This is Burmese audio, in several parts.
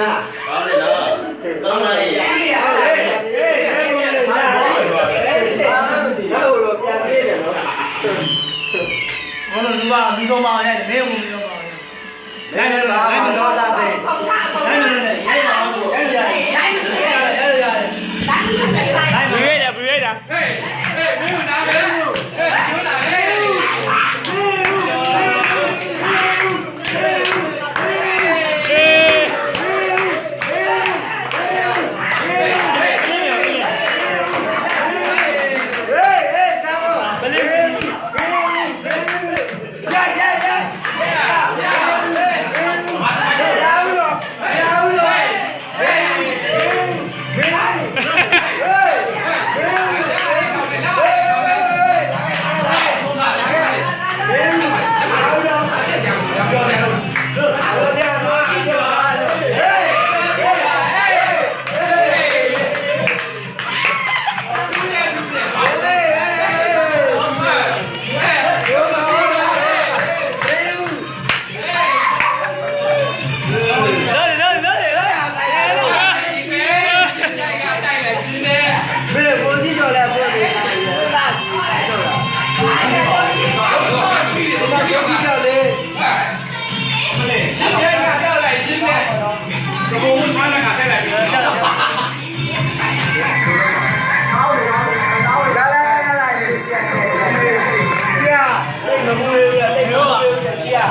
လားကောင်းတယ်နော်ကောင်းတယ်ဟုတ်တယ်ဟေးဟေးဟေးဟာဟုတ်တော့ပြန်ပြေးတယ်နော်ဘာလို့ဒီမှာမိဆုံးမအောင်ရတယ်မင်းကမိဆုံးမအောင်ရတယ်နိုင်တယ်လို့နိုင်တယ်လို့နိုင်တယ်လို့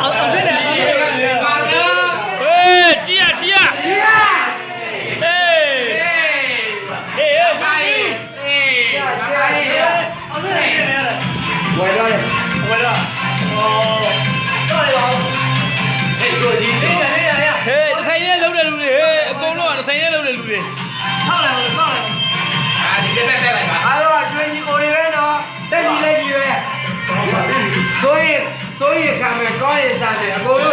好，好这点，好这点。哎，鸡呀鸡呀，哎，哎哎，快点，好这 တို့ကြီးဟေးတခိုင်နဲ့လှုပ်တဲ့လူတွေဟေးအကုန်လုံးကတခိုင်နဲ့လှုပ်တဲ့လူတွေဆောက်လိုက်လို့ဆောက်လိုက်အာဒီတက်တက်လိုက်ပါအားလုံးကကျွေးကြီးကိုတွေပဲနော်တက်ကြီးလေးကြီးပဲဆိုရင်ဆိုရင်ကံမဲ့ကောင်းရင်စားတယ်အကုန်လုံး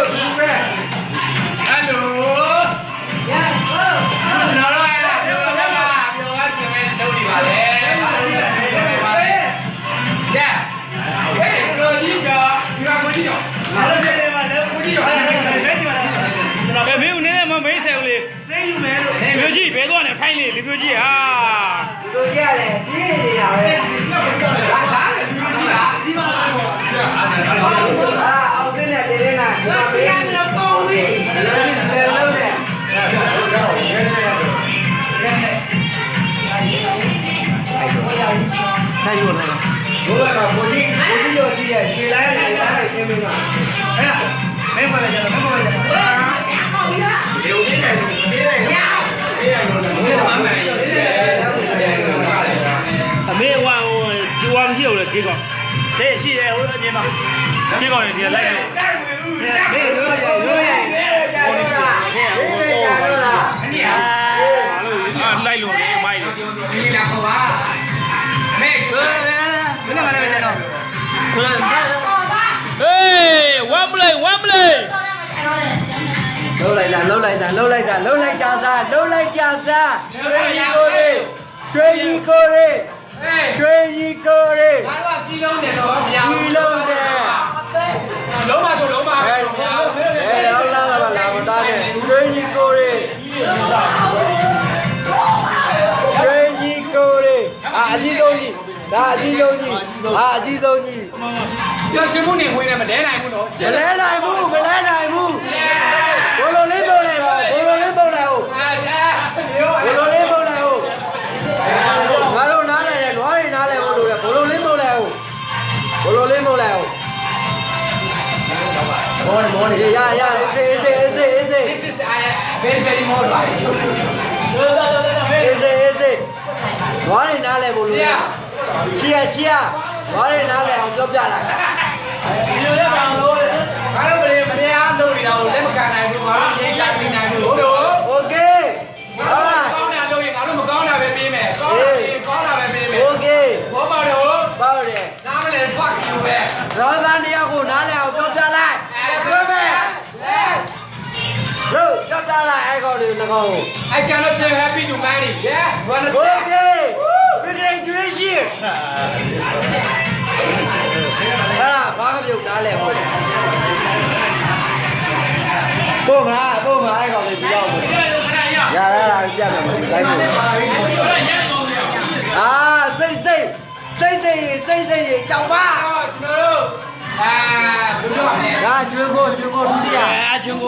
လူမျိုးကြီးဟာလူမျိုးကြီးကလည်းပြင်းနေတာပဲဟာဟာလူမျိုးကြီးလားဒီမှာလားအောက်တဲ့နဲ့တဲ့နဲ့ငါရှိရတော့ကောင်းပြီလည်းလည်းလုံးနဲ့ဆိုင်ရောလားဘုရားကဘုရားဘုရားကြီးရဲ့ခြေလိုက်လိုက်ဆင်းမင်းကအဲ့ဒါမင်းမလာကြတော့မင်းမလာကြ အမေဝါဟိုကျူဝါမရှိတော့လေခြေကောင်ခြေရှိတယ်ဟိုအမြင်မှာခြေကောင်တွေဒီလိုက်တယ်ဘေးရိုးရိုးရိုးရိုးကိုနေတယ်ဟဲ့ဟိုတော့အမြင်ဟာလို့လိုက်လို့လေမိုက်လို့ဒီလာခေါ်ပါမေဘယ်နဲ့မလဲမလဲတော့ဟေးဝမ်ဘလေးဝမ်ဘလေး lâu lại ra lâu lại ra lâu lại già ra lâu lại già. Ra chơi gì cô đi chơi gì cô đi chơi gì cô đi. Xi lông để nó xi lông để lỗ mà. chỗ lỗ mà đây lâu lâu là bạn làm ta này chơi gì cô đi. Chơi gì cô đi. À gì đâu gì à gì đâu gì à gì đâu gì cho sư muốn niệm hồi này mà để lại mu nữa để lại mu phải để lại mu လိုလေးပုံလိုက်ပါဘိုလိုလေးပုံလိုက်ဟုတ်ဘိုလိုလေးပုံလိုက်ဟုတ်ငါတို့နားလဲတယ်နွားတွေနားလဲဖို့လိုတယ်ဘိုလိုလေးပုံလိုက်ဟုတ်ဘိုလိုလေးပုံလိုက်ဟုတ်မော်မော်ရရရအေးအေးအေးအေး This is I very very more life အေးအေးအေးအေးနွားတွေနားလဲဖို့လိုတယ်ချီယာချီယာနွားတွေနားလဲအောင်ပြောပြလိုက်ဒီလိုရပါအောင်လို့ငါတို့မရေမရေအားလုပ်နေတာကိုလက် Rồi ban đi của nó nào cho ra lại. Để tôi về. Lưu cho ra lại ai còn được là cầu I cannot say happy to marry, Yeah? You understand? Okay Congratulations Đó là có cái dùng đá lẻ không Buông ra buông ra ai gọi được đâu Dạ đó là cái là mình đánh À xây xây Xây xây xây xây cháu ba. 哎，不是，来军哥，军哥，兄弟，哎，军哥。